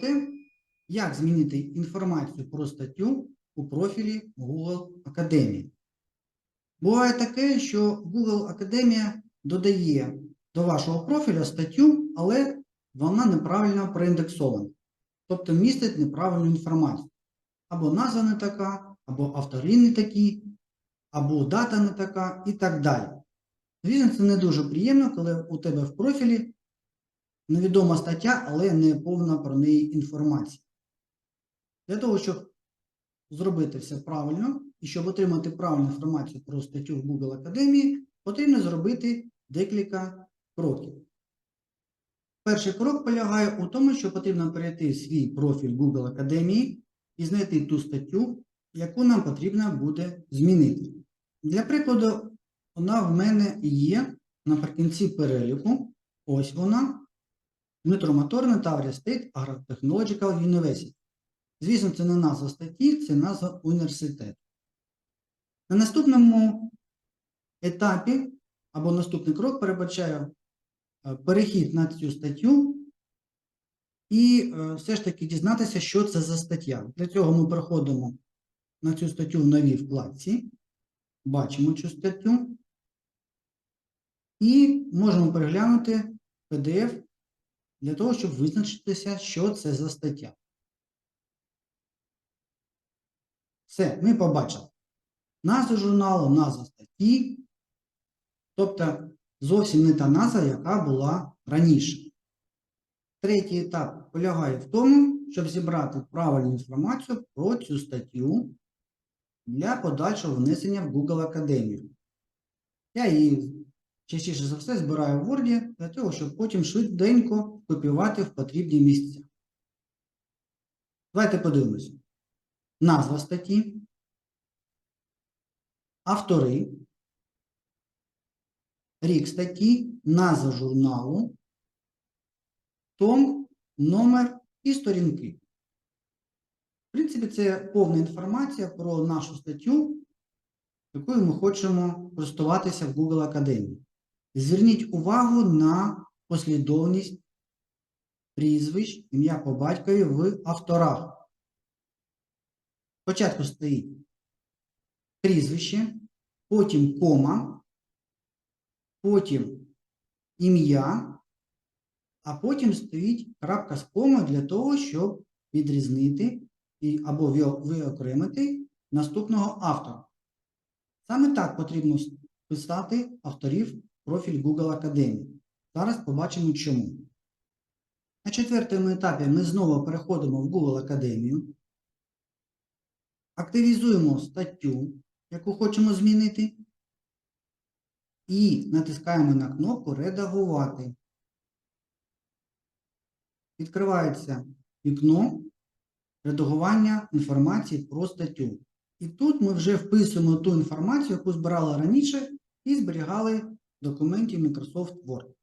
те, як змінити інформацію про статтю у профілі Google Академії. Буває таке, що Google Академія додає до вашого профіля статтю, але вона неправильно проіндексована, тобто містить неправильну інформацію. Або назва не така, або автори не такі, або дата не така і так далі. Звісно, це не дуже приємно, коли у тебе в профілі невідома стаття, але не повна про неї інформація. Для того, щоб зробити все правильно і щоб отримати правильну інформацію про статтю в Google Академії, потрібно зробити декілька кроків. Перший крок полягає у тому, що потрібно перейти в свій профіль Google Академії і знайти ту статтю, яку нам потрібно буде змінити. Для прикладу, вона в мене є наприкінці переліку. Ось вона. Дмитро Моторний Таврія State Agro-Technological University. Звісно, це не назва статті, це назва університету. На наступному етапі або наступний крок передбачаю е, перехід на цю статтю і е, все ж таки дізнатися, що це за стаття. Для цього ми переходимо на цю статтю в новій вкладці, бачимо цю статтю і можемо переглянути PDF для того, щоб визначитися, що це за стаття. Все, ми побачили. Назву журналу, назву статті, тобто зовсім не та назва, яка була раніше. Третій етап полягає в тому, щоб зібрати правильну інформацію про цю статтю для подальшого внесення в Google Академію. Я її частіше за все збираю в Word для того, щоб потім швиденько копіювати в потрібні місця. Давайте подивимося. Назва статті, автори, рік статті, назва журналу, том, номер і сторінки. В принципі, це повна інформація про нашу статтю, якою ми хочемо користуватися в Google Академії. Зверніть увагу на послідовність прізвищ, ім'я по батькові в авторах. Спочатку стоїть прізвище, потім кома, потім ім'я, а потім стоїть крапка з комою для того, щоб відрізнити і, або виокремити наступного автора. Саме так потрібно писати авторів профіль Google Академії. Зараз побачимо чому. На четвертому етапі ми знову переходимо в Google Академію. Активізуємо статтю, яку хочемо змінити, і натискаємо на кнопку Редагувати. Відкривається вікно редагування інформації про статтю. І тут ми вже вписуємо ту інформацію, яку збирали раніше, і зберігали документі Microsoft Word.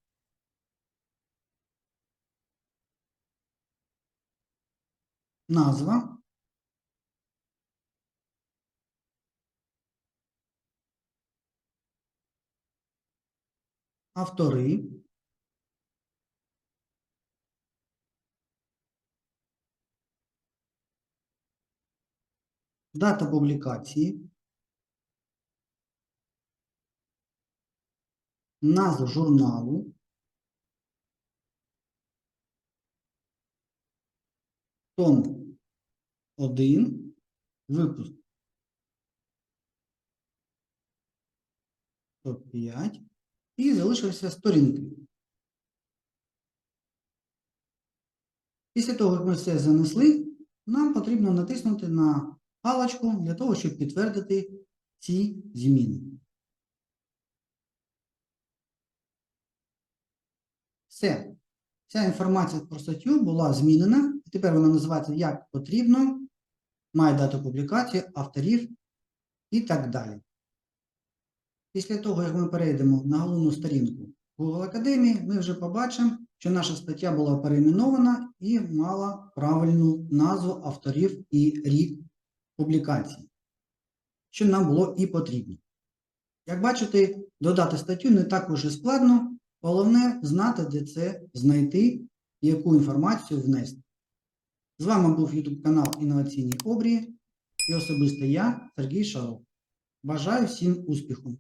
Назва. Автори. Дата публікації. Назва журналу. Том 1. Випуск 105. І залишилися сторінки. Після того, як ми все занесли, нам потрібно натиснути на галочку для того, щоб підтвердити ці зміни. Все. Ця інформація про статтю була змінена, і тепер вона називається як потрібно, має дату публікації, авторів і так далі. Після того, як ми перейдемо на головну сторінку Google Академії, ми вже побачимо, що наша стаття була перейменована і мала правильну назву авторів і рік публікації, що нам було і потрібно. Як бачите, додати статтю не так уже складно, головне знати, де це знайти яку інформацію внести. З вами був YouTube канал Інноваційні Обрії і особисто я, Сергій Шаров. Бажаю всім успіху!